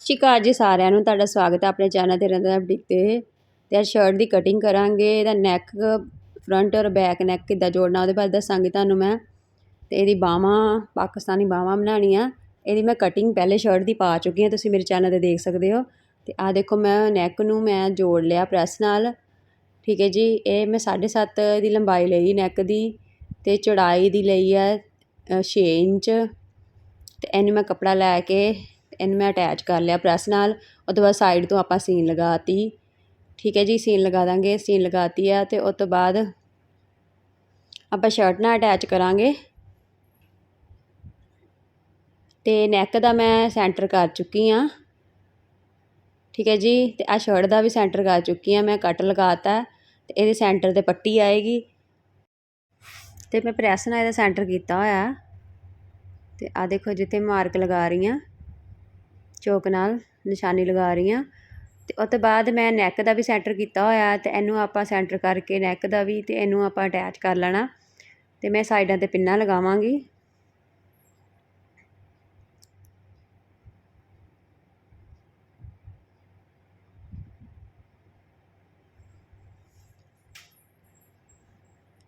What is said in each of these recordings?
ਸ਼ਿਕਾਰ ਜੀ ਸਾਰਿਆਂ ਨੂੰ, ਤੁਹਾਡਾ ਸਵਾਗਤ ਹੈ ਆਪਣੇ ਚੈਨਲ ਤੇ ਰਹਿੰਦਾ ਅਪਡੇਟ ਤੇ। ਤੇ ਅੱਜ ਸ਼ਰਟ ਦੀ ਕਟਿੰਗ ਕਰਾਂਗੇ, ਇਹਦਾ ਨੈਕ ਫਰੰਟ ਔਰ ਬੈਕ ਨੈਕ ਕਿੱਦਾਂ ਜੋੜਨਾ ਉਹਦੇ ਬਾਰੇ ਦੱਸਾਂਗੀ ਤੁਹਾਨੂੰ ਮੈਂ। ਤੇ ਇਹਦੀ ਬਾਹਾਂ, ਪਾਕਿਸਤਾਨੀ ਬਾਹਾਂ ਬਣਾਉਣੀਆਂ। ਇਹਦੀ ਮੈਂ ਕਟਿੰਗ ਪਹਿਲੇ ਸ਼ਰਟ ਦੀ ਪਾ ਚੁੱਕੀ ਹਾਂ, ਤੁਸੀਂ ਮੇਰੇ ਚੈਨਲ ਤੇ ਦੇਖ ਸਕਦੇ ਹੋ। ਤੇ ਆਹ ਦੇਖੋ ਮੈਂ ਨੈਕ ਨੂੰ ਮੈਂ ਜੋੜ ਲਿਆ ਪ੍ਰੈਸ ਨਾਲ। ਠੀਕ ਹੈ ਜੀ, ਇਹ ਮੈਂ 7.5 ਦੀ ਲੰਬਾਈ ਲਈ ਨੈਕ ਦੀ ਤੇ ਚੌੜਾਈ ਦੀ ਲਈ ਹੈ 6 ਇੰਚ। ਤੇ ਇਹਨੂੰ ਮੈਂ ਕੱਪੜਾ ਲੈ ਕੇ ਇਹਨੂੰ ਮੈਂ ਅਟੈਚ ਕਰ ਲਿਆ ਪ੍ਰੈਸ ਨਾਲ। ਉਹ ਤੋਂ ਬਾਅਦ ਸਾਈਡ ਤੋਂ ਆਪਾਂ ਸੀਨ ਲਗਾਤੀ। ਠੀਕ ਹੈ ਜੀ ਸੀਨ ਲਗਾ ਦਾਂਗੇ। ਸੀਨ ਲਗਾਤੀ ਆ ਤੇ ਉਸ ਤੋਂ ਬਾਅਦ ਆਪਾਂ ਸ਼ਰਟ ਨਾਲ ਅਟੈਚ ਕਰਾਂਗੇ। ਤੇ ਨੈਕ ਦਾ ਮੈਂ ਸੈਂਟਰ ਕਰ ਚੁੱਕੀ ਆ ਠੀਕ ਹੈ ਜੀ, ਤੇ ਆ ਸ਼ਰਟ ਦਾ ਵੀ ਸੈਂਟਰ ਕਰ ਚੁੱਕੀ ਆ ਮੈਂ ਕੱਟ ਲਗਾਤਾ। ਤੇ ਇਹਦੇ ਸੈਂਟਰ ਤੇ ਪੱਟੀ ਆਏਗੀ। ਤੇ ਮੈਂ ਪ੍ਰੈਸ ਨਾਲ ਇਹਦਾ ਸੈਂਟਰ ਕੀਤਾ ਹੋਇਆ। ਤੇ ਆ ਦੇਖੋ ਜਿੱਥੇ ਮਾਰਕ ਲਗਾ ਰਹੀ ਆ ਚੋਕ ਨਾਲ ਨਿਸ਼ਾਨੀ ਲਗਾ ਰਹੀ ਹਾਂ। ਅਤੇ ਉਹ ਤੋਂ ਬਾਅਦ ਮੈਂ ਨੈਕ ਦਾ ਵੀ ਸੈਂਟਰ ਕੀਤਾ ਹੋਇਆ ਅਤੇ ਇਹਨੂੰ ਆਪਾਂ ਸੈਂਟਰ ਕਰਕੇ ਨੈਕ ਦਾ ਵੀ ਅਤੇ ਇਹਨੂੰ ਆਪਾਂ ਅਟੈਚ ਕਰ ਲੈਣਾ। ਅਤੇ ਮੈਂ ਸਾਈਡਾਂ ਤੇ ਪਿੰਨਾਂ ਲਗਾਵਾਂਗੀ।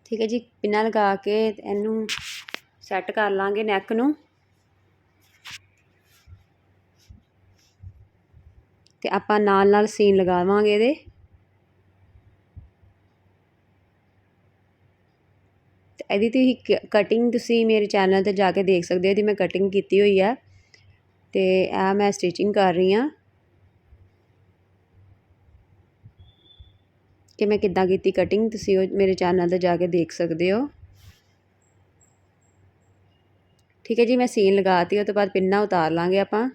ਠੀਕ ਹੈ ਜੀ, ਪਿੰਨਾਂ ਲਗਾ ਕੇ ਇਹਨੂੰ ਸੈੱਟ ਕਰ ਲਾਂਗੇ ਨੈਕ ਨੂੰ। ਤੇ ਆਪਾਂ ਨਾਲ ਨਾਲ ਸੀਨ ਲਗਾਵਾਂਗੇ ਇਹਦੇ। ਇਹਦੀ ਤੁਸੀਂ ਕਟਿੰਗ ਤੁਸੀਂ ਮੇਰੇ ਚੈਨਲ ਤੇ ਜਾ ਕੇ ਦੇਖ ਸਕਦੇ ਹੋ, ਇਹਦੀ ਮੈਂ ਕਟਿੰਗ ਕੀਤੀ ਹੋਈ ਹੈ ਤੇ ਆ ਮੈਂ ਸਟਿਚਿੰਗ ਕਰ ਰਹੀ ਹਾਂ। ਕਿ ਮੈਂ ਕਿੱਦਾਂ ਕੀਤੀ ਕਟਿੰਗ ਤੁਸੀਂ ਉਹ ਮੇਰੇ ਚੈਨਲ ਤੇ ਜਾ ਕੇ ਦੇਖ ਸਕਦੇ ਹੋ। ਠੀਕ ਹੈ ਜੀ, ਮੈਂ ਸੀਨ ਲਗਾਤੀ, ਉਹ ਤੋਂ ਬਾਅਦ ਪਿੰਨਾ ਉਤਾਰ ਲਾਂਗੇ ਆਪਾਂ।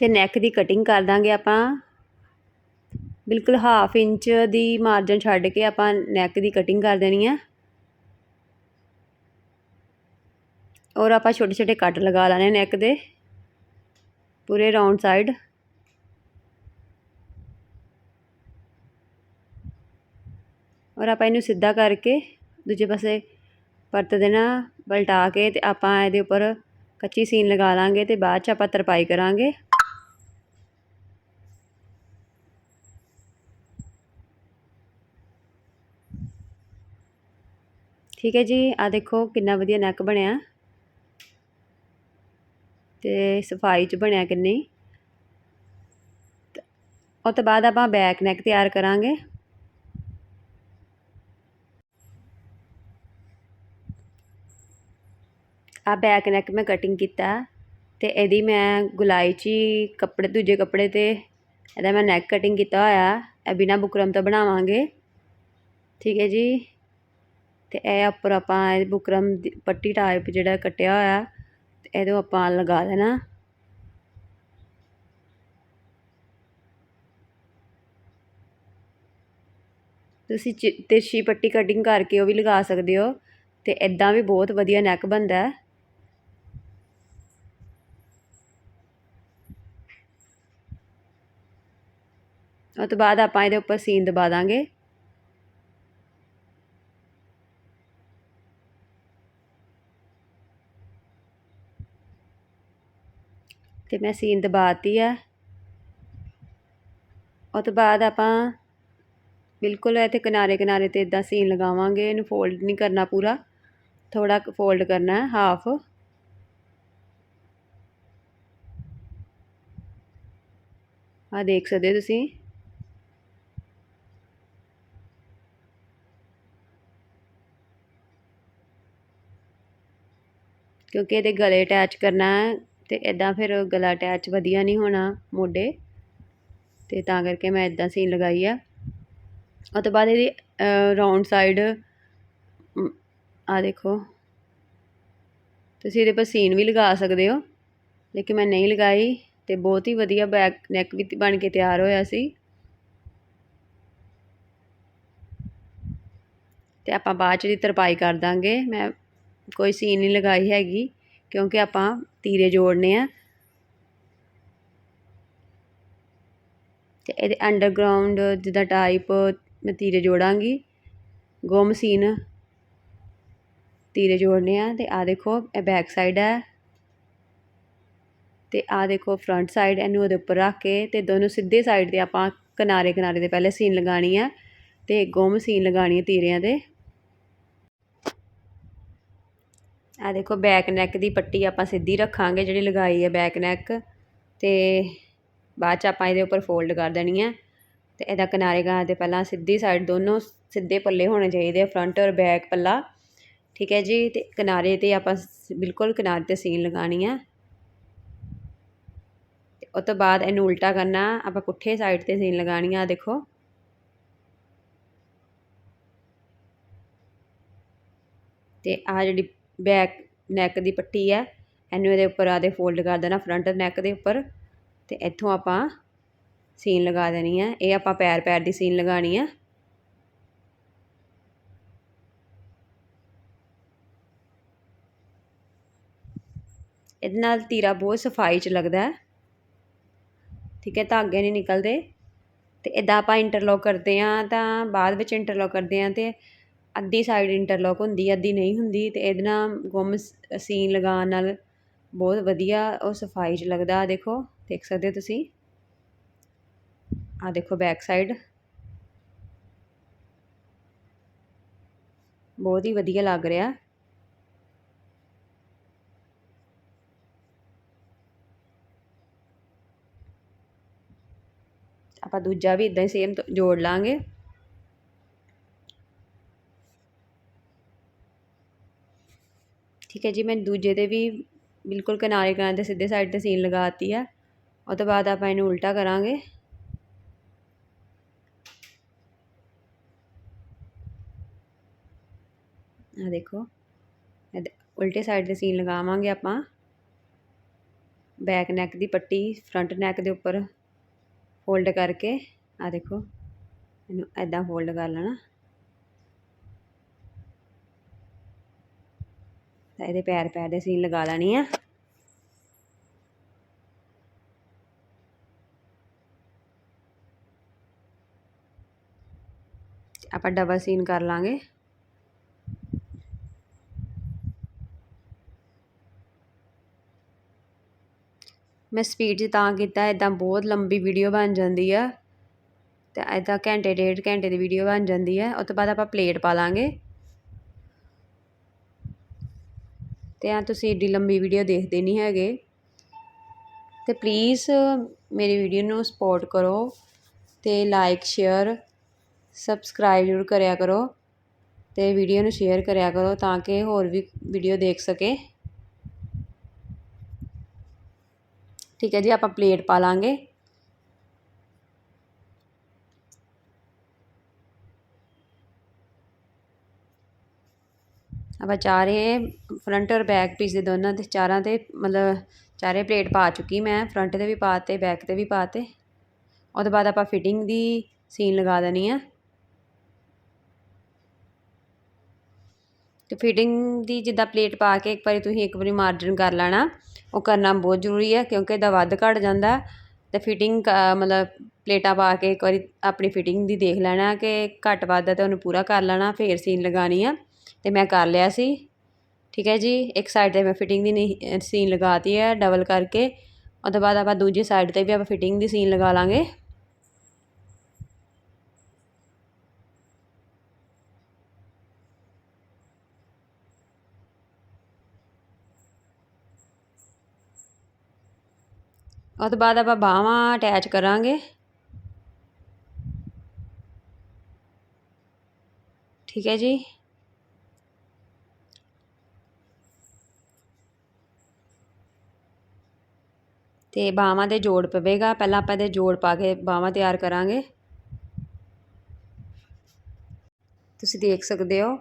ਤੇ ਨੈਕ ਦੀ ਕਟਿੰਗ ਕਰ ਦਾਂਗੇ ਆਪਾਂ। ਬਿਲਕੁਲ ਹਾਫ ਇੰਚ ਦੀ ਮਾਰਜਨ ਛੱਡ ਕੇ ਆਪਾਂ ਨੈਕ ਦੀ ਕਟਿੰਗ ਕਰ ਦੇਣੀ ਹੈ ਔਰ ਆਪਾਂ ਛੋਟੇ ਛੋਟੇ ਕੱਟ ਲਗਾ ਲੈਣੇ ਨੈਕ ਦੇ। ਪੂਰੇ ਰਾਉਂਡ ਸਾਈਡ ਔਰ ਆਪਾਂ ਇਹਨੂੰ ਸਿੱਧਾ ਕਰਕੇ ਦੂਜੇ ਪਾਸੇ ਪਰਤ ਦੇਣਾ, ਪਲਟਾ ਕੇ ਤੇ ਆਪਾਂ ਇਹਦੇ ਉੱਪਰ ਕੱਚੀ ਸੀਨ ਲਗਾ ਲਾਂਗੇ ਤੇ ਬਾਅਦ ਚ ਆਪਾਂ ਤਰਪਾਈ ਕਰਾਂਗੇ। ਠੀਕ ਹੈ ਜੀ ਆ ਦੇਖੋ ਕਿੰਨਾ ਵਧੀਆ ਨੈਕ ਬਣਿਆ। ਤੇ ਸਫ਼ਾਈ ਚ ਬਣਿਆ ਕਿੰਨੀ। ਉਹ ਤੋਂ ਬਾਅਦ ਆਪਾਂ ਬੈਕ ਨੈਕ ਤਿਆਰ ਕਰਾਂਗੇ। ਆ ਬੈਕ ਨੈਕ ਮੈਂ ਕਟਿੰਗ ਕੀਤਾ ਤੇ ਇਹਦੀ ਮੈਂ ਗੁਲਾਈ 'ਚ ਕੱਪੜੇ, ਦੂਜੇ ਕੱਪੜੇ ਤੇ ਇਹਦਾ ਮੈਂ ਨੈਕ ਕਟਿੰਗ ਕੀਤਾ ਹੋਇਆ। ਇਹ ਬਿਨਾ ਬੁਕਰਮ ਤੋਂ ਬਣਾਵਾਂਗੇ। ਠੀਕ ਹੈ ਜੀ। ਅਤੇ ਇਹ ਉੱਪਰ ਆਪਾਂ ਇਹ ਬੁਕਰਮ ਦੀ ਪੱਟੀ ਟਾਈਪ ਜਿਹੜਾ ਕੱਟਿਆ ਹੋਇਆ, ਤੇ ਇਹਦੇ ਆਪਾਂ ਲਗਾ ਦੇਣਾ। ਤੁਸੀਂ ਚਿ ਤਿਰਛੀ ਪੱਟੀ ਕਟਿੰਗ ਕਰਕੇ ਉਹ ਵੀ ਲਗਾ ਸਕਦੇ ਹੋ ਅਤੇ ਇੱਦਾਂ ਵੀ ਬਹੁਤ ਵਧੀਆ ਨੈਕ ਬਣਦਾ ਹੈ। ਉਹ ਤੋਂ ਬਾਅਦ ਆਪਾਂ ਇਹਦੇ ਉੱਪਰ ਸੀਨ ਦਬਾ ਦਾਂਗੇ। ਤੇ ਮੈਂ ਸੀਨ ਦਬਾਤੀ ਆ। ਉਹ ਤੋਂ ਬਾਅਦ ਆਪਾਂ ਬਿਲਕੁਲ ਇੱਥੇ ਕਿਨਾਰੇ ਕਿਨਾਰੇ ਤੇ ਇਦਾਂ ਸੀਨ ਲਗਾਵਾਂਗੇ, ਇਹਨੂੰ ਫੋਲਡ ਨਹੀਂ ਕਰਨਾ ਪੂਰਾ। ਥੋੜਾ ਫੋਲਡ ਕਰਨਾ ਹੈ ਹਾਫ ਆ ਦੇਖ ਸਕਦੇ ਹੋ ਤੁਸੀਂ। ਕਿਉਂਕਿ ਇਹਦੇ ਗਲੇ ਅਟੈਚ ਕਰਨਾ ਹੈ ਤੇ ਇਦਾਂ ਫਿਰ ਗਲਾ ਅਟੈਚ ਵਧੀਆ ਨਹੀਂ ਹੋਣਾ ਮੋਢੇ ਤੇ ਤਾਂ ਕਰਕੇ ਮੈਂ ਇਦਾਂ ਸੀਨ ਲਗਾਈ ਆ। ਉਹ ਤੋਂ ਬਾਅਦ ਇਹਦੀ ਰਾਉਂਡ ਸਾਈਡ ਆ ਦੇਖੋ। ਤੁਸੀਂ ਇਹਦੇ ਪਰ ਸੀਨ ਵੀ ਲਗਾ ਸਕਦੇ ਹੋ, ਲੇਕਿਨ ਮੈਂ ਨਹੀਂ ਲਗਾਈ ਤੇ ਬਹੁਤ ਹੀ ਵਧੀਆ ਬੈਕ ਨੈਕ ਵੀ ਬਣ ਕੇ ਤਿਆਰ ਹੋਇਆ ਸੀ। ਤੇ ਆਪਾਂ ਬਾਅਦ ਚ ਦੀ ਤਰਪਾਈ ਕਰ ਦਾਂਗੇ, ਮੈਂ ਕੋਈ ਸੀਨ ਨਹੀਂ ਲਗਾਈ ਹੈਗੀ। ਕਿਉਂਕਿ ਆਪਾਂ ਤੀਰੇ ਜੋੜਨੇ ਆ। ਤੇ ਇਹਦੇ ਅੰਡਰਗਰਾਉਂਡ ਜਿੱਦਾਂ ਟਾਈਪ ਮੈਂ ਤੀਰੇ ਜੋੜਾਂਗੀ। ਗੁੰਮ ਮਸੀਨ ਤੀਰੇ ਜੋੜਨੇ ਆ ਤੇ ਆ ਦੇਖੋ, ਇਹ ਬੈਕ ਸਾਈਡ ਹੈ ਤੇ ਆ ਦੇਖੋ ਫਰੰਟ ਸਾਈਡ ਇਹਨੂੰ ਉਹਦੇ ਉੱਪਰ ਰੱਖ ਕੇ ਤੇ ਦੋਨੋਂ ਸਿੱਧੇ ਸਾਈਡ ਤੇ ਆਪਾਂ ਕਿਨਾਰੇ ਕਿਨਾਰੇ ਤੇ ਪਹਿਲੇ ਸੀਨ ਲਗਾਣੀ ਆ। ਤੇ ਗੁੰਮ ਸੀਨ ਲਗਾਣੀ ਹੈ ਤੀਰਿਆਂ ਦੇ। ਆ ਦੇਖੋ ਬੈਕ ਨੈਕ ਦੀ ਪੱਟੀ ਆਪਾਂ ਸਿੱਧੀ ਰੱਖਾਂਗੇ, ਜਿਹੜੀ ਲਗਾਈ ਹੈ ਬੈਕ ਨੈਕ ਤੇ ਬਾਅਦ ਚ ਆਪਾਂ ਇਹਦੇ ਉੱਪਰ ਫੋਲਡ ਕਰ ਦੇਣੀ ਹੈ। ਤੇ ਇਹਦਾ ਕਿਨਾਰੇ ਕਿਨਾਰੇ ਤੇ ਪਹਿਲਾਂ ਸਿੱਧੀ ਸਾਈਡ ਦੋਨੋਂ ਸਿੱਧੇ ਪੱਲੇ ਹੋਣੇ ਚਾਹੀਦੇ ਆ ਫਰੰਟ ਔਰ ਬੈਕ ਪੱਲਾ। ਠੀਕ ਹੈ ਜੀ? ਤੇ ਕਿਨਾਰੇ ਤੇ ਆਪਾਂ ਬਿਲਕੁਲ ਕਿਨਾਰੇ ਤੇ ਸੀਨ ਲਗਾਣੀ ਹੈ। ਤੇ ਉਸ ਤੋਂ ਬਾਅਦ ਇਹਨੂੰ ਉਲਟਾ ਕਰਨਾ, ਆਪਾਂ ਪੁੱਠੇ ਸਾਈਡ ਤੇ ਸੀਨ ਲਗਾਣੀ ਆ ਦੇਖੋ। ਤੇ ਆ ਜਿਹੜੀ ਬੈਕ ਨੈਕ ਦੀ ਪੱਟੀ ਹੈ। ਇਹਨੂੰ ਇਹਦੇ ਉੱਪਰ ਆਦੇ ਫੋਲਡ ਕਰ ਦੇਣਾ ਫਰੰਟ ਨੈਕ ਦੇ ਉੱਪਰ। ਤੇ ਇੱਥੋਂ ਆਪਾਂ ਸੀਨ ਲਗਾ ਦੇਣੀ ਹੈ। ਇਹ ਆਪਾਂ ਪੈਰ ਪੈਰ ਦੀ ਸੀਨ ਲਗਾਣੀ ਹੈ। ਇਹਦੇ ਨਾਲ ਤੀਰਾ ਬਹੁਤ ਸਫ਼ਾਈ ਚ ਲੱਗਦਾ ਹੈ। ਠੀਕ ਹੈ ਧਾਗੇ ਨਹੀਂ ਨਿਕਲਦੇ। ਤੇ ਇਦਾਂ ਆਪਾਂ ਇੰਟਰਲੌਕ ਕਰਦੇ ਆ ਤਾਂ ਬਾਅਦ ਵਿੱਚ ਇੰਟਰਲੌਕ ਕਰਦੇ ਆ ਤੇ ਅੱਧੀ ਸਾਈਡ ਇੰਟਰਲੋਕ ਹੁੰਦੀ, ਅੱਧੀ ਨਹੀਂ ਹੁੰਦੀ ਅਤੇ ਇਹਦੇ ਨਾਲ ਗੁੰਮ ਸੀਨ ਲਗਾਉਣ ਨਾਲ ਬਹੁਤ ਵਧੀਆ ਉਹ ਸਫ਼ਾਈ 'ਚ ਲੱਗਦਾ। ਦੇਖੋ, ਦੇਖ ਸਕਦੇ ਹੋ ਤੁਸੀਂ? ਆਹ ਦੇਖੋ ਬੈਕ ਸਾਈਡ ਬਹੁਤ ਹੀ ਵਧੀਆ ਲੱਗ ਰਿਹਾ। ਆਪਾਂ ਦੂਜਾ ਵੀ ਇਦਾਂ ਹੀ ਸੇਮ ਜੋੜ ਲਾਂਗੇ। ਠੀਕ ਹੈ ਜੀ, ਮੈਂ ਦੂਜੇ ਤੇ ਵੀ ਬਿਲਕੁਲ ਕਿਨਾਰੇ ਕਿਨਾਰੇ ਤੇ ਸਿੱਧੇ ਸਾਈਡ ਤੇ ਸੀਨ ਲਗਾਤੀ ਹੈ। ਉਹ ਤੋਂ ਬਾਅਦ ਆਪਾਂ ਇਹਨੂੰ ਉਲਟਾ ਕਰਾਂਗੇ। ਆ ਦੇਖੋ ਉਲਟੇ ਸਾਈਡ ਤੇ ਸੀਨ ਲਗਾਵਾਂਗੇ ਆਪਾਂ। ਬੈਕ ਨੈਕ ਦੀ ਪੱਟੀ ਫਰੰਟ ਨੈਕ ਦੇ ਉੱਪਰ ਫੋਲਡ ਕਰਕੇ ਆ ਦੇਖੋ, ਇਹਨੂੰ ਐਦਾਂ ਫੋਲਡ ਕਰ ਲੈਣਾ। ਤਾਂ ਇਹਦੇ ਪੈਰ ਪੈਰ ਦੇ ਸੀਨ ਲਗਾ ਲੈਣੀ ਆ। ਆਪਾਂ ਡਬਲ ਸੀਨ ਕਰ ਲਾਂਗੇ। ਮੈਂ ਸਪੀਡ 'ਚ ਤਾਂ ਕੀਤਾ ਇਦਾਂ ਬਹੁਤ ਲੰਬੀ ਵੀਡੀਓ ਬਣ ਜਾਂਦੀ ਆ। ਤੇ ਇਦਾਂ ਘੰਟੇ, ਡੇਢ ਘੰਟੇ ਦੀ ਵੀਡੀਓ ਬਣ ਜਾਂਦੀ ਹੈ ਉਸ ਤੋਂ ਬਾਅਦ ਆਪਾਂ ਪਲੇਟ ਪਾ ਲਾਂਗੇ। ਅਤੇ ਆ ਤੁਸੀਂ ਐਡੀ ਲੰਬੀ ਵੀਡੀਓ ਦੇਖਦੇ ਨਹੀਂ ਹੈਗੇ। ਅਤੇ ਪਲੀਜ਼ ਮੇਰੀ ਵੀਡੀਓ ਨੂੰ ਸਪੋਰਟ ਕਰੋ ਅਤੇ ਲਾਈਕ ਸ਼ੇਅਰ ਸਬਸਕ੍ਰਾਈਬ ਜ਼ਰੂਰ ਕਰਿਆ ਕਰੋ ਅਤੇ ਵੀਡੀਓ ਨੂੰ ਸ਼ੇਅਰ ਕਰਿਆ ਕਰੋ ਤਾਂ ਕਿ ਹੋਰ ਵੀ ਵੀਡੀਓ ਦੇਖ ਸਕੇ। ਠੀਕ ਹੈ ਜੀ, ਆਪਾਂ ਪਲੇਟ ਪਾ ਲਾਂਗੇ। ਆਪਾਂ ਚਾਰੇ ਫਰੰਟ ਔਰ ਬੈਕ ਪੀਸ ਦੇ ਦੋਨਾਂ ਤੇ ਚਾਰਾਂ ਤੇ ਮਤਲਬ ਚਾਰੇ ਪਲੇਟ ਪਾ ਚੁੱਕੀ ਮੈਂ ਫਰੰਟ ਤੇ ਵੀ ਪਾਤੇ ਬੈਕ ਤੇ ਵੀ ਪਾਤੇ ਉਹਦੇ ਬਾਅਦ ਆਪਾਂ ਫਿਟਿੰਗ ਦੀ ਸੀਨ ਲਗਾ ਦੇਣੀ ਆ। ਤੇ ਫਿਟਿੰਗ ਦੀ ਜਿੱਦਾਂ ਪਲੇਟ ਪਾ ਕੇ ਇੱਕ ਵਾਰੀ ਤੁਸੀਂ ਇੱਕ ਵਾਰੀ ਮਾਰਜਨ ਕਰ ਲੈਣਾ, ਉਹ ਕਰਨਾ ਬਹੁਤ ਜ਼ਰੂਰੀ ਹੈ ਕਿਉਂਕਿ ਇਹਦਾ ਵੱਧ ਘਟ ਜਾਂਦਾ। ਤੇ ਫਿਟਿੰਗ ਮਤਲਬ ਪਲੇਟਾਂ ਪਾ ਕੇ ਇੱਕ ਵਾਰੀ ਆਪਣੀ ਫਿਟਿੰਗ ਦੀ ਦੇਖ ਲੈਣਾ ਕਿ ਘੱਟ ਵੱਧ ਹੈ ਤਾਂ ਉਹਨੂੰ ਪੂਰਾ ਕਰ ਲੈਣਾ, ਫੇਰ ਸੀਨ ਲਗਾਣੀ ਆ। ਤੇ ਮੈਂ ਕਰ ਲਿਆ ਸੀ। ਠੀਕ ਹੈ ਜੀ, ਇੱਕ ਸਾਈਡ ਤੇ ਮੈਂ ਫਿਟਿੰਗ ਦੀ ਨਹੀਂ ਸੀਨ ਲਗਾਤੀ ਹੈ ਡਬਲ ਕਰਕੇ। ਉਹ ਤੋਂ ਬਾਅਦ ਆਪਾਂ ਦੂਜੀ ਸਾਈਡ ਤੇ ਵੀ ਆਪਾਂ ਫਿਟਿੰਗ ਦੀ ਸੀਨ ਲਗਾ ਲਾਂਗੇ। ਉਹ ਤੋਂ ਬਾਅਦ ਆਪਾਂ ਬਾਹਾਂ ਅਟੈਚ ਕਰਾਂਗੇ। ਠੀਕ ਹੈ ਜੀ। ਅਤੇ ਬਾਹਵਾਂ 'ਤੇ ਜੋੜ ਪਵੇਗਾ। ਪਹਿਲਾਂ ਆਪਾਂ ਇਹਦੇ ਜੋੜ ਪਾ ਕੇ ਬਾਹਵਾਂ ਤਿਆਰ ਕਰਾਂਗੇ। ਤੁਸੀਂ ਦੇਖ ਸਕਦੇ ਹੋ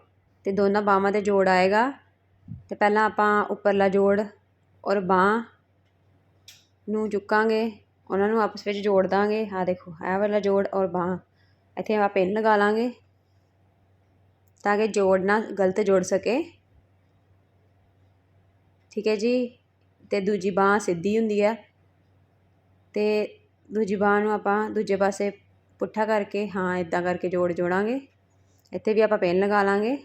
ਤੇ ਦੋਨਾਂ ਬਾਹਾਂ 'ਤੇ ਜੋੜ ਆਏਗਾ। ਤੇ ਪਹਿਲਾਂ ਆਪਾਂ ਉੱਪਰਲਾ ਜੋੜ ਔਰ ਬਾਹ ਨੂੰ ਚੁੱਕਾਂਗੇ। ਉਹਨਾਂ ਨੂੰ ਆਪਸ ਵਿੱਚ ਜੋੜ ਦਾਂਗੇ। ਆ ਦੇਖੋ ਇਹ ਵਾਲਾ ਜੋੜ ਔਰ ਬਾਹ, ਇੱਥੇ ਆਪਾਂ ਪਿੰਨ ਲਗਾ ਲਾਂਗੇ ਤਾਂ ਕਿ ਜੋੜ ਨਾ ਗਲਤ ਜੋੜ ਸਕੇ। ਠੀਕ ਹੈ ਜੀ? ਤੇ ਦੂਜੀ ਬਾਹ ਸਿੱਧੀ ਹੁੰਦੀ ਹੈ। ਅਤੇ ਦੂਜੀ ਬਾਂਹ ਨੂੰ ਆਪਾਂ ਦੂਜੇ ਪਾਸੇ ਪੁੱਠਾ ਕਰਕੇ, ਹਾਂ ਇੱਦਾਂ ਕਰਕੇ ਜੋੜ ਜੋੜਾਂਗੇ। ਇੱਥੇ ਵੀ ਆਪਾਂ ਪਿੰਨ ਲਗਾ ਲਾਂਗੇ।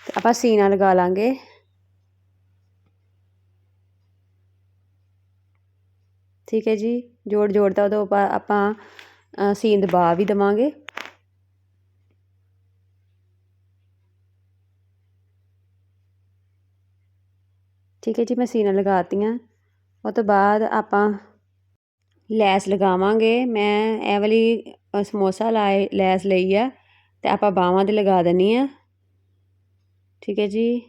ਆਪਾਂ ਸੀਨਾ ਲਗਾ ਲਾਂਗੇ। ਠੀਕ ਹੈ ਜੀ, ਜੋੜ ਜੋੜ ਦਾ ਉਦੋਂ ਆਪਾਂ ਸੀਨ ਦਬਾ ਵੀ ਦੇਵਾਂਗੇ। ਠੀਕ ਹੈ ਜੀ, ਮੈਂ ਸੀਨਾ ਲਗਾਤੀਆਂ। ਉਹ ਤੋਂ ਬਾਅਦ ਆਪਾਂ ਲੈਸ ਲਗਾਵਾਂਗੇ। ਮੈਂ ਇਹ ਵਾਲੀ ਸਮੋਸਾ ਲਾਏ, ਲੈਸ ਲਈ ਆ ਤੇ ਆਪਾਂ ਬਾਹਾਂ ਤੇ ਲਗਾ ਦੇਣੀ ਆ। ਠੀਕ ਹੈ ਜੀ।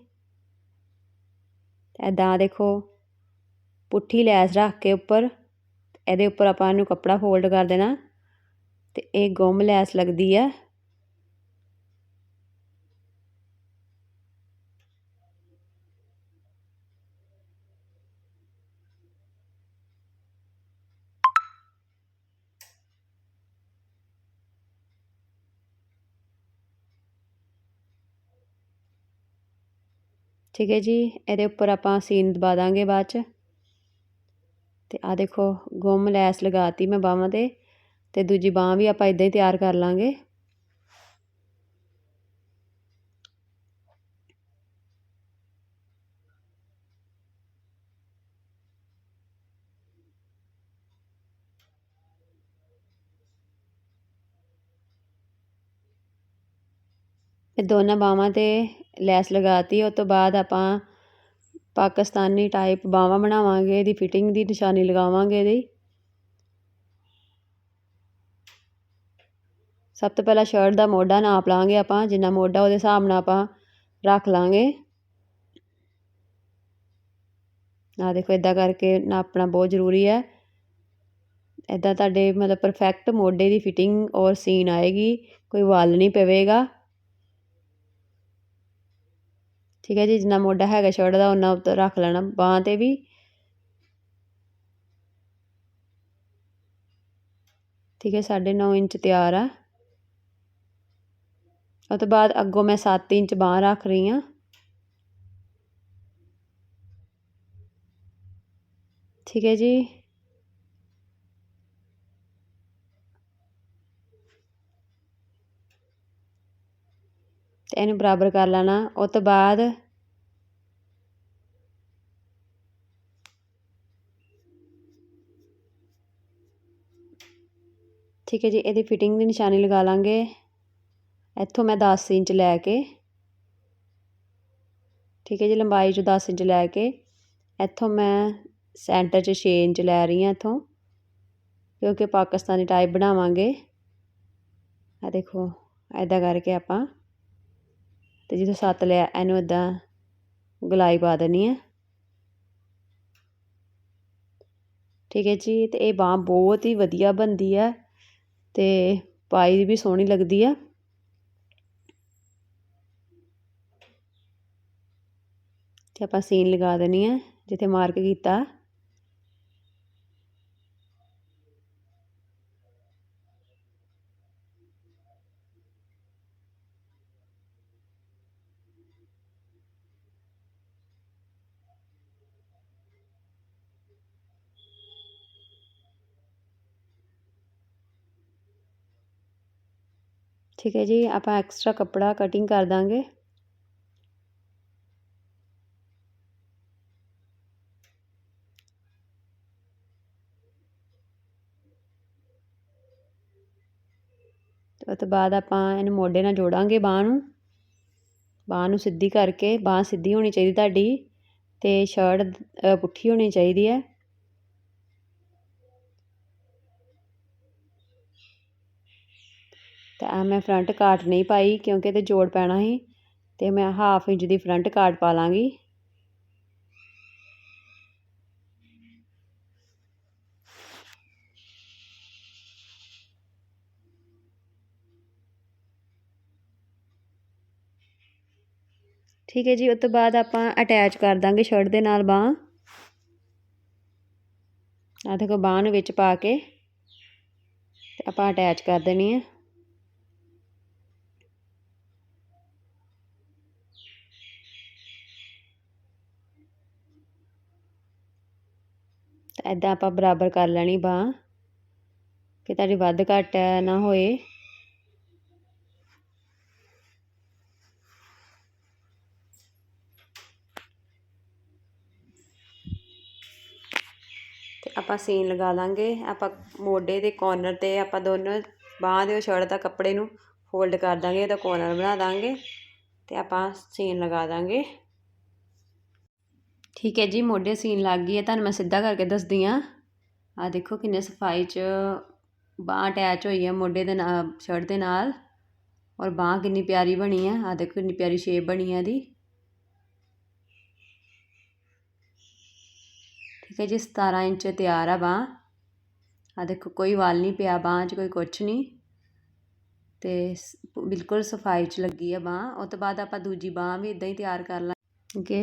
ਐਦਾਂ ਦੇਖੋ, ਪੁੱਠੀ ਲੈਸ ਰੱਖ ਕੇ ਉੱਪਰ, ਇਹਦੇ ਉੱਪਰ ਆਪਾਂ ਇਹਨੂੰ ਕੱਪੜਾ ਫੋਲਡ ਕਰ ਦੇਣਾ। ਤੇ ਇਹ ਗੁੰਮ ਲੈਸ ਲੱਗਦੀ ਆ। ਠੀਕ ਹੈ ਜੀ, ਇਹਦੇ ਉੱਪਰ ਆਪਾਂ ਸੀਨ ਦਬਾ ਦਾਂਗੇ ਬਾਅਦ ਚ। ਤੇ ਆ ਦੇਖੋ, ਗੁੰਮ ਲੈਸ ਲਗਾਤੀ ਮੈਂ ਬਾਹਾਂ ਤੇ। ਅਤੇ ਦੂਜੀ ਬਾਂਹ ਵੀ ਆਪਾਂ ਇੱਦਾਂ ਹੀ ਤਿਆਰ ਕਰ ਲਾਂਗੇ। ਇਹ ਦੋਨਾਂ ਬਾਹਾਂ ਤੇ ਲੈਸ ਲਗਾਤੀ ਉਸ ਤੋਂ ਬਾਅਦ ਆਪਾਂ ਪਾਕਿਸਤਾਨੀ ਟਾਈਪ ਬਾਹਾਂ ਬਣਾਵਾਂਗੇ, ਇਹਦੀ ਫਿਟਿੰਗ ਦੀ ਨਿਸ਼ਾਨੀ ਲਗਾਵਾਂਗੇ ਇਹਦੀ। ਸਭ ਤੋਂ ਪਹਿਲਾਂ ਸ਼ਰਟ ਦਾ ਮੋਢਾ ਨਾਪ ਲਵਾਂਗੇ ਆਪਾਂ, ਜਿੰਨਾ ਮੋਢਾ ਉਹਦੇ ਹਿਸਾਬ ਨਾਲ ਆਪਾਂ ਰੱਖ ਲਵਾਂਗੇ ਆ ਦੇਖੋ ਇਦਾਂ ਕਰਕੇ ਨਾਪਣਾ ਬਹੁਤ ਜ਼ਰੂਰੀ ਹੈ। ਇਦਾਂ ਤੁਹਾਡੇ ਮਤਲਬ ਪਰਫੈਕਟ ਮੋਢੇ ਦੀ ਫਿਟਿੰਗ ਔਰ ਸੀਨ ਆਏਗੀ, ਕੋਈ ਵਾਲ ਨਹੀਂ ਪਵੇਗਾ। ਠੀਕ ਹੈ ਜੀ, ਜਿੰਨਾ ਮੋਢਾ ਹੈਗਾ ਸ਼ਰਟ ਦਾ ਉਹਨਾਂ ਉੱਤੇ ਰੱਖ ਲੈਣਾ, ਬਾਹਾਂ ਤੇ ਵੀ। ਠੀਕ ਹੈ 9.5 ਇੰਚ ਤਿਆਰ ਆ। ਉਹ ਤੋਂ ਬਾਅਦ ਅੱਗੋਂ ਮੈਂ ਸੱਤ ਇੰਚ ਬਾਂਹ ਰੱਖ ਰਹੀ ਹਾਂ। ਠੀਕ ਹੈ ਜੀ। ਤੇ ਇਹਨੂੰ ਬਰਾਬਰ ਕਰ ਲੈਣਾ। ਉਸ ਤੋਂ ਬਾਅਦ ਠੀਕ ਹੈ ਜੀ, ਇਹਦੀ ਫਿਟਿੰਗ ਦੀ ਨਿਸ਼ਾਨੀ ਲਗਾ ਲਾਂਗੇ। ਇੱਥੋਂ ਮੈਂ 10 ਇੰਚ ਲੈ ਕੇ, ਠੀਕ ਹੈ ਜੀ, ਲੰਬਾਈ 'ਚੋਂ 10 ਇੰਚ ਲੈ ਕੇ, ਇੱਥੋਂ ਮੈਂ ਸੈਂਟਰ 'ਚ 6 ਇੰਚ ਲੈ ਰਹੀ ਹਾਂ ਇੱਥੋਂ, ਕਿਉਂਕਿ ਪਾਕਿਸਤਾਨੀ ਟਾਈਪ ਬਣਾਵਾਂਗੇ। ਆ ਦੇਖੋ ਐਦਾਂ ਕਰਕੇ ਆਪਾਂ, ਤੇ ਜਦੋਂ ਸੱਤ ਲਿਆ, ਇਹਨੂੰ ਇਦਾਂ ਗਲਾਈ ਪਾ ਦੇਣੀ ਹੈ ਠੀਕ ਹੈ ਜੀ, ਤੇ ਇਹ ਬਾਹ ਬਹੁਤ ਹੀ ਵਧੀਆ ਬਣਦੀ ਹੈ ਤੇ ਪਾਈ ਵੀ ਸੋਹਣੀ ਲੱਗਦੀ ਆ। ਤੇ ਆਪਾਂ ਸੀਨ ਲਗਾ ਦੇਣੀ ਹੈ ਜਿੱਥੇ ਮਾਰਕ ਕੀਤਾ। ਠੀਕ ਹੈ ਜੀ, ਆਪਾਂ ਐਕਸਟਰਾ ਕੱਪੜਾ ਕਟਿੰਗ ਕਰ ਦਾਂਗੇ। ਉਹ ਤੋਂ ਬਾਅਦ ਆਪਾਂ ਇਹਨੂੰ ਮੋਢੇ ਨਾਲ ਜੋੜਾਂਗੇ ਬਾਂਹ ਨੂੰ। ਬਾਂਹ ਨੂੰ ਸਿੱਧੀ ਕਰਕੇ, ਬਾਂਹ ਸਿੱਧੀ ਹੋਣੀ ਚਾਹੀਦੀ ਤੁਹਾਡੀ ਅਤੇ ਸ਼ਰਟ ਪੁੱਠੀ ਹੋਣੀ ਚਾਹੀਦੀ ਹੈ। ਤੇ ਆ ਮੈਂ ਫਰੰਟ ਕਾਟ ਨਹੀਂ ਪਾਈ ਕਿਉਂਕਿ ਤੇ ਜੋੜ ਪੈਣਾ ਸੀ ਅਤੇ ਮੈਂ ਹਾਫ ਇੰਚ ਦੀ ਫਰੰਟ ਕਾਟ ਪਾ ਲਾਂਗੀ। ਠੀਕ ਹੈ ਜੀ ਉਸ ਤੋਂ ਬਾਅਦ ਆਪਾਂ ਅਟੈਚ ਕਰ ਦਾਂਗੇ ਸ਼ਰਟ ਦੇ ਨਾਲ ਬਾਹ। ਆ ਦੇਖੋ, ਬਾਹ ਨੂੰ ਵਿੱਚ ਪਾ ਕੇ ਤੇ ਆਪਾਂ ਅਟੈਚ ਕਰ ਦੇਣੀ ਹੈ। ਤਾਂ ਇਦਾਂ ਆਪਾਂ ਬਰਾਬਰ ਕਰ ਲੈਣੀ ਬਾਹ, ਕਿ ਤੁਹਾਡੀ ਵੱਧ ਘੱਟ ਨਾ ਹੋਏ। ਆਪਾਂ ਸੀਨ ਲਗਾ ਲਾਂਗੇ, ਆਪਾਂ ਮੋਢੇ ਦੇ ਕੋਰਨਰ ਤੇ ਆਪਾਂ ਦੋਨੋਂ ਬਾਂਹ ਦੇ ਸ਼ਰਟ ਦਾ ਕੱਪੜੇ ਨੂੰ ਫੋਲਡ ਕਰ ਦਾਂਗੇ ਇਹਦਾ ਕੋਰਨਰ ਬਣਾ ਦਾਂਗੇ ਅਤੇ ਆਪਾਂ ਸੀਨ ਲਗਾ ਦਾਂਗੇ। ਠੀਕ ਹੈ ਜੀ, ਮੋਢੇ ਸੀਨ ਲੱਗ ਗਈ ਹੈ, ਤੁਹਾਨੂੰ ਮੈਂ ਸਿੱਧਾ ਕਰਕੇ ਦੱਸਦੀ ਆ ਆ ਦੇਖੋ ਕਿੰਨੇ ਸਫ਼ਾਈ 'ਚ ਬਾਹ ਅਟੈਚ ਹੋਈ ਹੈ ਮੋਢੇ ਦੇ ਨਾਲ ਸ਼ਰਟ ਦੇ ਨਾਲ, ਔਰ ਬਾਹ ਕਿੰਨੀ ਪਿਆਰੀ ਬਣੀ ਹੈ ਆ ਦੇਖੋ ਕਿੰਨੀ ਪਿਆਰੀ ਸ਼ੇਪ ਬਣੀ ਹੈ ਇਹਦੀ। ਠੀਕ ਹੈ ਜੀ 17 ਇੰਚ ਤਿਆਰ ਆ ਬਾਂਹ। ਆ ਦੇਖੋ, ਕੋਈ ਵਾਲ ਨਹੀਂ ਪਿਆ ਬਾਂਹ 'ਚ, ਕੋਈ ਕੁਛ ਨਹੀਂ। ਤੇ ਬਿਲਕੁਲ ਸਫ਼ਾਈ 'ਚ ਲੱਗੀ ਆ ਬਾਂਹ। ਉਸ ਤੋਂ ਬਾਅਦ ਆਪਾਂ ਦੂਜੀ ਬਾਂਹ ਵੀ ਇਦਾਂ ਹੀ ਤਿਆਰ ਕਰ ਲਾਂਗੇ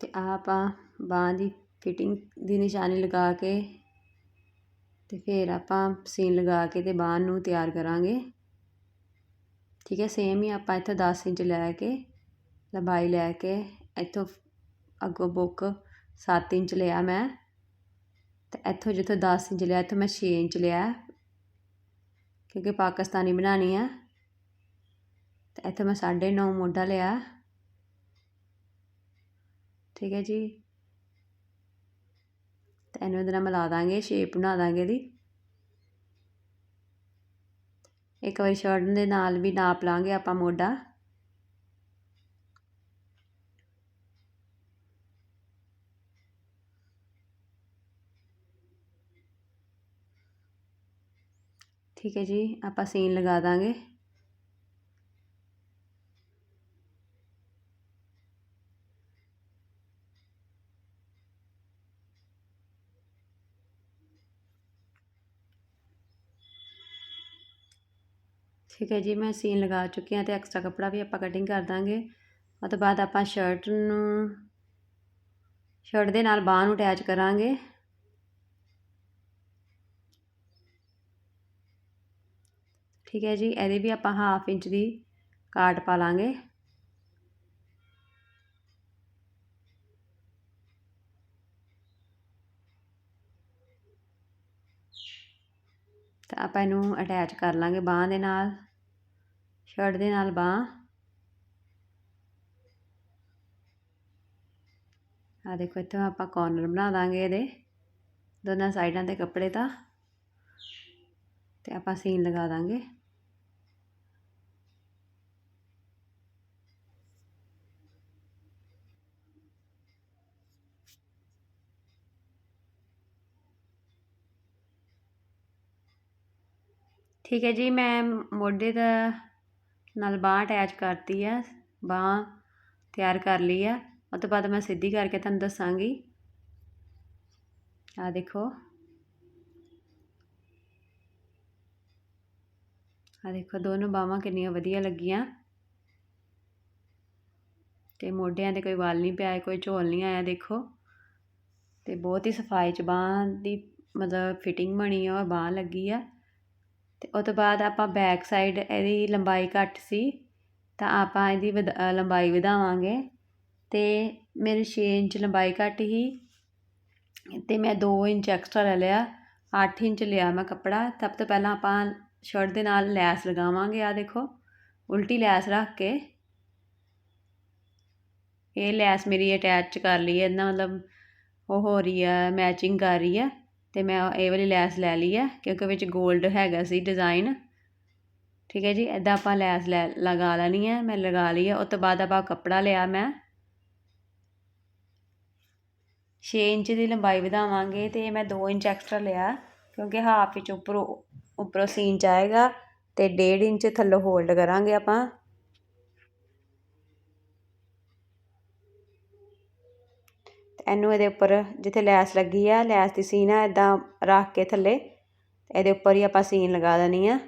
ਤੇ ਆ ਆਪਾਂ ਬਾਂਹ ਦੀ ਫਿਟਿੰਗ ਦੀ ਨਿਸ਼ਾਨੀ ਲਗਾ ਕੇ ਤੇ ਫਿਰ ਆਪਾਂ ਸੀਨ ਲਗਾ ਕੇ ਤੇ ਬਾਂਹ ਨੂੰ ਤਿਆਰ ਕਰਾਂਗੇ। ਠੀਕ ਹੈ, ਸੇਮ ਹੀ ਆਪਾਂ ਇੱਥੋਂ 10 ਇੰਚ ਲੈ ਕੇ, ਲੰਬਾਈ ਲੈ ਕੇ, ਇੱਥੋਂ ਅੱਗੋਂ ਬੁੱਕ 7 ਇੰਚ ਲਿਆ ਮੈਂ। ਤੇ ਇੱਥੋਂ ਜਿੱਥੋਂ 10 ਇੰਚ ਲਿਆ, ਇੱਥੋਂ ਮੈਂ 6 ਇੰਚ ਲਿਆ। ਕਿਉਂਕਿ ਪਾਕਿਸਤਾਨੀ ਬਣਾਣੀ ਆ। ਤੇ ਇੱਥੋਂ ਮੈਂ 9.5 ਮੋਢਾ ਲਿਆ। ਠੀਕ ਹੈ ਜੀ। ਤੇ ਇਹਨੂੰ ਇਹਦੇ ਨਾਲ ਮਿਲਾ ਦਾਂਗੇ ਸ਼ੇਪ ਬਣਾ ਦਾਂਗੇ ਇਹਦੀ। ਇੱਕ ਵਾਰੀ ਸ਼ਰਟ ਦੇ ਨਾਲ ਵੀ ਨਾਪ ਲਾਂਗੇ ਆਪਾਂ ਮੋਢਾ। ਠੀਕ ਹੈ ਜੀ, ਆਪਾਂ ਸੀਨ ਲਗਾ ਦਾਂਗੇ। ਠੀਕ ਹੈ ਜੀ, ਮੈਂ ਸੀਨ ਲਗਾ ਚੁੱਕੀ ਹਾਂ ਤੇ ਐਕਸਟਰਾ ਕੱਪੜਾ ਵੀ ਆਪਾਂ ਕਟਿੰਗ ਕਰ ਦਾਂਗੇ। ਉਹ ਤੋਂ ਬਾਅਦ ਆਪਾਂ ਸ਼ਰਟ ਨੂੰ ਸ਼ਰਟ ਦੇ ਨਾਲ ਬਾਹ ਨੂੰ ਅਟੈਚ ਕਰਾਂਗੇ। ਠੀਕ ਹੈ ਜੀ, ਇਹਦੇ ਵੀ ਆਪਾਂ ਹਾਫ ਇੰਚ ਦੀ ਕਾਟ ਪਾ ਲਾਂਗੇ। ਤਾਂ ਆਪਾਂ ਇਹਨੂੰ ਅਟੈਚ ਕਰ ਲਾਂਗੇ ਬਾਹ ਦੇ ਨਾਲ, ਸ਼ਰਟ ਦੇ ਨਾਲ ਬਾਹ। ਆ ਦੇਖੋ, ਇੱਥੇ ਆਪਾਂ ਕਾਰਨਰ ਬਣਾ ਦਾਂਗੇ ਇਹਦੇ, ਦੋਨਾਂ ਸਾਈਡਾਂ ਤੇ ਕੱਪੜੇ ਦਾ ਤੇ ਆਪਾਂ ਸੀਨ ਲਗਾ ਦਾਂਗੇ। ਠੀਕ ਹੈ ਜੀ, ਮੈਂ ਮੋਢੇ ਦਾ ਨਾਲ ਬਾਂਹ ਅਟੈਚ ਕਰਤੀ ਆ, ਬਾਂਹ ਤਿਆਰ ਕਰ ਲਈ ਆ। ਉਹ ਤੋਂ ਬਾਅਦ ਮੈਂ ਸਿੱਧੀ ਕਰਕੇ ਤੁਹਾਨੂੰ ਦੱਸਾਂਗੀ। ਆ ਦੇਖੋ। ਆ ਦੇਖੋ, ਦੋਨੋਂ ਬਾਹਾਂ ਕਿੰਨੀਆਂ ਵਧੀਆ ਲੱਗੀਆਂ। ਤੇ ਮੋਢਿਆਂ ਤੇ ਕੋਈ ਵਾਲ ਨਹੀਂ ਪਿਆ, ਕੋਈ ਝੋਲ ਨਹੀਂ ਆਇਆ, ਦੇਖੋ। ਤੇ ਬਹੁਤ ਹੀ ਸਫ਼ਾਈ ਚ ਬਾਹ ਦੀ ਮਤਲਬ ਫਿਟਿੰਗ ਬਣੀ ਆ ਬਾਹ ਲੱਗੀ ਆ। ਅਤੇ ਉਹ ਤੋਂ ਬਾਅਦ ਆਪਾਂ ਬੈਕ ਸਾਈਡ ਇਹਦੀ ਲੰਬਾਈ ਘੱਟ ਸੀ, ਤਾਂ ਆਪਾਂ ਇਹਦੀ ਲੰਬਾਈ ਵਧਾਵਾਂਗੇ। ਅਤੇ ਮੇਰੀ ਛੇ ਇੰਚ ਲੰਬਾਈ ਘੱਟ ਸੀ ਅਤੇ ਮੈਂ ਦੋ ਇੰਚ ਐਕਸਟਰਾ ਲੈ ਲਿਆ, ਅੱਠ ਇੰਚ ਲਿਆ ਮੈਂ ਕੱਪੜਾ। ਸਭ ਤੋਂ ਪਹਿਲਾਂ ਆਪਾਂ ਸ਼ਰਟ ਦੇ ਨਾਲ ਲੈਸ ਲਗਾਵਾਂਗੇ ਆ ਦੇਖੋ, ਉਲਟੀ ਲੈਸ ਰੱਖ ਕੇ। ਇਹ ਲੈਸ ਮੇਰੀ ਅਟੈਚ ਕਰ ਲਈ ਹੈ ਇਹਦਾ ਮਤਲਬ ਉਹ ਹੋ ਰਹੀ ਆ ਮੈਚਿੰਗ ਕਰ ਰਹੀ ਆ ਅਤੇ ਮੈਂ ਇਹ ਵਾਲੀ ਲੈਸ ਲੈ ਲਈ ਹੈ ਕਿਉਂਕਿ ਵਿੱਚ ਗੋਲਡ ਹੈਗਾ ਸੀ ਡਿਜ਼ਾਇਨ ਠੀਕ ਹੈ ਜੀ ਇੱਦਾਂ ਆਪਾਂ ਲੈਸ ਲੈ, ਲਗਾ ਲੈਣੀ ਹੈ ਮੈਂ ਲਗਾ ਲਈ ਹੈ ਉਸ ਤੋਂ ਬਾਅਦ ਆਪਾਂ ਕੱਪੜਾ ਲਿਆ ਮੈਂ। 6 ਇੰਚ ਦੀ ਲੰਬਾਈ ਵਧਾਵਾਂਗੇ ਤੇ ਮੈਂ 2 ਇੰਚ ਐਕਸਟਰਾ ਲਿਆ, ਕਿਉਂਕਿ ਹਾਫ ਵਿੱਚ ਉੱਪਰੋਂ ਉੱਪਰੋਂ ਸੀਨ ਜਾਏਗਾ ਤੇ 1.5 ਇੰਚ ਥੱਲੋਂ ਹੋਲਡ ਕਰਾਂਗੇ ਆਪਾਂ। ਇਹਨੂੰ ਇਹਦੇ ਉੱਪਰ ਜਿੱਥੇ ਲੈਸ ਲੱਗੀ ਆ, ਲੈਸ ਦੀ ਸੀਨ ਆ ਇਦਾਂ ਰੱਖ ਕੇ ਥੱਲੇ। ਇਹਦੇ ਉੱਪਰ ਹੀ ਆਪਾਂ ਸੀਨ ਲਗਾ ਦੇਣੀ ਆ।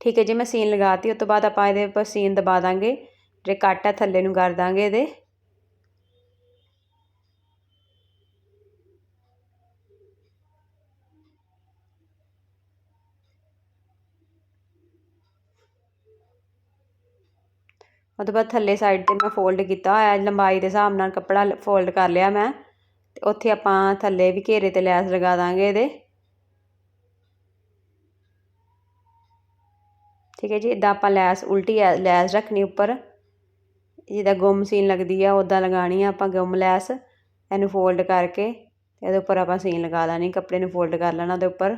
ਠੀਕ ਹੈ ਜੀ, ਮੈਂ ਸੀਨ ਲਗਾਤੀ ਉਸ ਤੋਂ ਬਾਅਦ ਆਪਾਂ ਇਹਦੇ ਉੱਪਰ ਸੀਨ ਦਬਾ ਦਾਂਗੇ। ਜਿਹੜੇ ਕੱਟ ਆ, ਥੱਲੇ ਨੂੰ ਕਰ ਦਾਂਗੇ ਇਹਦੇ। ਉਹ ਤੋਂ ਬਾਅਦ ਥੱਲੇ ਸਾਈਡ ਤੇ ਮੈਂ ਫੋਲਡ ਕੀਤਾ ਹੋਇਆ, ਲੰਬਾਈ ਦੇ ਹਿਸਾਬ ਨਾਲ ਕੱਪੜਾ ਫੋਲਡ ਕਰ ਲਿਆ ਮੈਂ। ਅਤੇ ਉੱਥੇ ਆਪਾਂ ਥੱਲੇ ਵੀ ਘੇਰੇ ਤੇ ਲੈਸ ਲਗਾ ਦਾਂਗੇ ਇਹਦੇ। ਠੀਕ ਹੈ ਜੀ ਇਦਾਂ ਆਪਾਂ ਲੈਸ, ਉਲਟੀ ਐ- ਲੈਸ ਰੱਖਣੀ ਉੱਪਰ। ਜਿੱਦਾਂ ਗੁੰਮ ਸੀਨ ਲੱਗਦੀ ਆ ਉਦਾਂ ਲਗਾਣੀ ਆ ਆਪਾਂ ਗੁੰਮ ਲੈਸ, ਇਹਨੂੰ ਫੋਲਡ ਕਰਕੇ। ਤੇ ਇਹਦੇ ਉੱਪਰ ਆਪਾਂ ਸੀਨ ਲਗਾ ਲੈਣੀ, ਕੱਪੜੇ ਨੂੰ ਫੋਲਡ ਕਰ ਲੈਣਾ ਉਹਦੇ ਉੱਪਰ।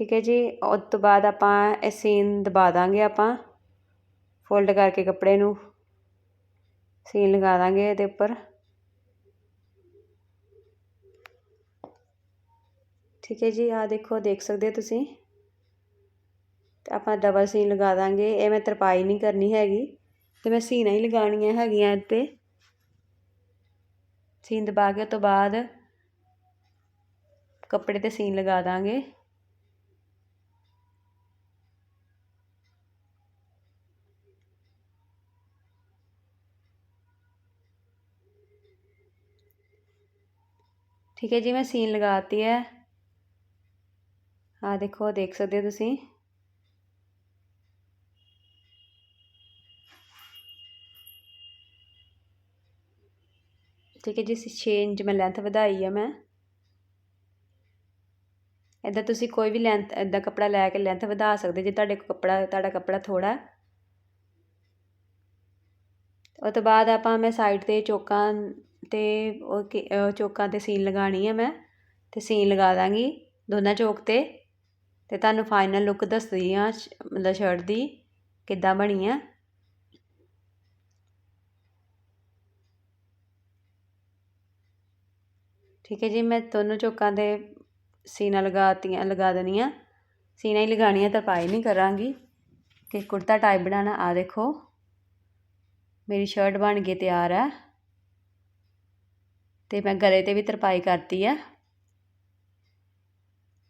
ਠੀਕ ਹੈ ਜੀ ਉਹ ਤੋਂ ਬਾਅਦ ਆਪਾਂ ਇਹ ਸੀਨ ਦਬਾ ਦਾਂਗੇ ਆਪਾਂ। ਫੋਲਡ ਕਰਕੇ ਕੱਪੜੇ ਨੂੰ। ਸੀਨ ਲਗਾ ਦਾਂਗੇ ਇਹਦੇ ਉੱਪਰ। ਠੀਕ ਹੈ ਜੀ ਆ ਦੇਖੋ, ਦੇਖ ਸਕਦੇ ਤੁਸੀਂ। ਤੇ ਆਪਾਂ ਡਬਲ ਸੀਨ ਲਗਾ ਦਾਂਗੇ। ਇਹ ਮੈਂ ਤਰਪਾਈ ਨਹੀਂ ਕਰਨੀ ਹੈਗੀ। ਤੇ ਮੈਂ ਸੀਨਾਂ ਹੀ ਲਗਾਉਣੀਆਂ ਹੈਗੀਆਂ ਇੱਥੇ ਸੀਨ ਦਬਾ ਕੇ ਤੋਂ ਬਾਅਦ ਕੱਪੜੇ ਤੇ ਸੀਨ ਲਗਾ ਦਾਂਗੇ। ਠੀਕ ਹੈ ਜੀ, ਮੈਂ ਸੀਨ ਲਗਾਤੀ ਹੈ। ਆ ਦੇਖੋ ਦੇਖ ਸਕਦੇ ਹੋ ਤੁਸੀਂ। ਠੀਕ ਹੈ ਜੀ 6 ਇੰਚ ਮੈਂ ਲੈਂਥ ਵਧਾਈ ਆ ਮੈਂ। ਇਦਾਂ ਤੁਸੀਂ ਕੋਈ ਵੀ ਲੈਂਥ ਇਦਾਂ ਕੱਪੜਾ ਲੈ ਕੇ ਲੈਂਥ ਵਧਾ ਸਕਦੇ ਜੇ ਤੁਹਾਡੇ ਕੋਲ ਕੱਪੜਾ, ਤੁਹਾਡਾ ਕੱਪੜਾ ਥੋੜਾ ਉਹ ਤੋਂ ਬਾਅਦ ਆਪਾਂ ਮੈਂ ਸਾਈਡ ਤੇ ਚੋਕਾਂ ਅਤੇ ਉਹ ਚੋਕਾਂ ਤੇ ਸੀਨ ਲਗਾਉਣੀ ਹੈ ਮੈਂ ਅਤੇ ਸੀਨ ਲਗਾ ਦਾਂਗੀ ਦੋਨਾਂ ਚੌਕ ਤੇ ਅਤੇ ਤੁਹਾਨੂੰ ਫਾਈਨਲ ਲੁੱਕ ਦੱਸਦੀ ਆ ਮਤਲਬ ਸ਼ਰਟ ਦੀ ਕਿੱਦਾਂ ਬਣੀ ਹੈ ਠੀਕ ਹੈ ਜੀ, ਮੈਂ ਦੋਨੋਂ ਚੌਕਾਂ 'ਤੇ ਸੀਨਾ ਲਗਾਤੀਆਂ ਲਗਾ ਦੇਣੀਆਂ। ਸੀਨਾ ਹੀ ਲਗਾਣੀਆਂ ਤਾਂ ਪਾਈ ਨਹੀਂ ਕਰਾਂਗੀ, ਕਿ ਕੁੜਤਾ ਟਾਈਪ ਬਣਾਉਣਾ ਆ ਦੇਖੋ। ਮੇਰੀ ਸ਼ਰਟ ਬਣ ਕੇ ਤਿਆਰ ਹੈ ਅਤੇ ਮੈਂ ਗਲੇ ਤੇ ਵੀ ਤਰਪਾਈ ਕਰਤੀ ਆ।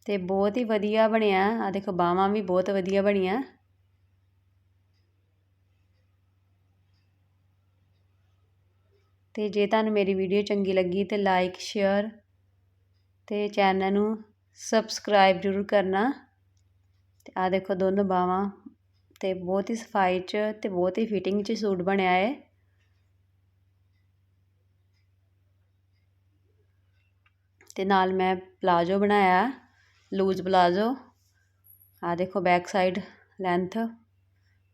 ਅਤੇ ਬਹੁਤ ਹੀ ਵਧੀਆ ਬਣਿਆ। ਆਹ ਦੇਖੋ, ਬਾਹਵਾਂ ਵੀ ਬਹੁਤ ਵਧੀਆ ਬਣੀਆਂ। ਅਤੇ ਜੇ ਤੁਹਾਨੂੰ ਮੇਰੀ ਵੀਡੀਓ ਚੰਗੀ ਲੱਗੀ ਤਾਂ ਲਾਈਕ ਸ਼ੇਅਰ ਅਤੇ ਚੈਨਲ ਨੂੰ ਸਬਸਕ੍ਰਾਈਬ ਜ਼ਰੂਰ ਕਰਨਾ। ਅਤੇ ਆਹ ਦੇਖੋ, ਦੋਨੋਂ ਬਾਹਾਂ ਅਤੇ ਬਹੁਤ ਹੀ ਸਫ਼ਾਈ 'ਚ ਅਤੇ ਬਹੁਤ ਹੀ ਫਿਟਿੰਗ 'ਚ ਸੂਟ ਬਣਿਆ ਹੈ ਅਤੇ ਨਾਲ ਮੈਂ ਪਲਾਜੋ ਬਣਾਇਆ, ਲੂਜ਼ ਪਲਾਜੋ। ਆ ਦੇਖੋ ਬੈਕ ਸਾਈਡ ਲੈਂਥ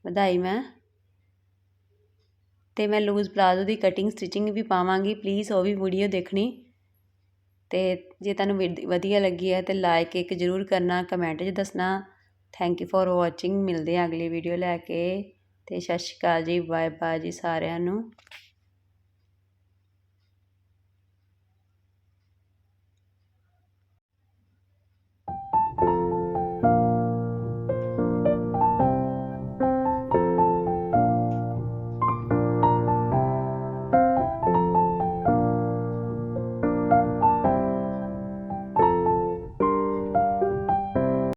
ਵਧਾਈ ਮੈਂ। ਅਤੇ ਮੈਂ ਲੂਜ਼ ਪਲਾਜੋ ਦੀ ਕਟਿੰਗ ਸਟਿਚਿੰਗ ਵੀ ਪਾਵਾਂਗੀ ਪਲੀਜ਼ ਉਹ ਵੀ ਵੀਡੀਓ ਦੇਖਣੀ। ਅਤੇ ਜੇ ਤੁਹਾਨੂੰ ਵਧੀਆ ਲੱਗੀ ਹੈ ਤਾਂ ਲਾਈਕ ਇੱਕ ਜ਼ਰੂਰ ਕਰਨਾ ਕਮੈਂਟ 'ਚ ਦੱਸਣਾ। ਥੈਂਕ ਯੂ ਫॉर ਵਾਚਿੰਗ ਮਿਲਦੇ ਆ ਅਗਲੀ ਵੀਡੀਓ ਲੈ ਕੇ। ਅਤੇ ਸਤਿ ਸ਼੍ਰੀ ਅਕਾਲ ਜੀ ਬਾਏ ਬਾਏ ਜੀ ਸਾਰਿਆਂ ਨੂੰ।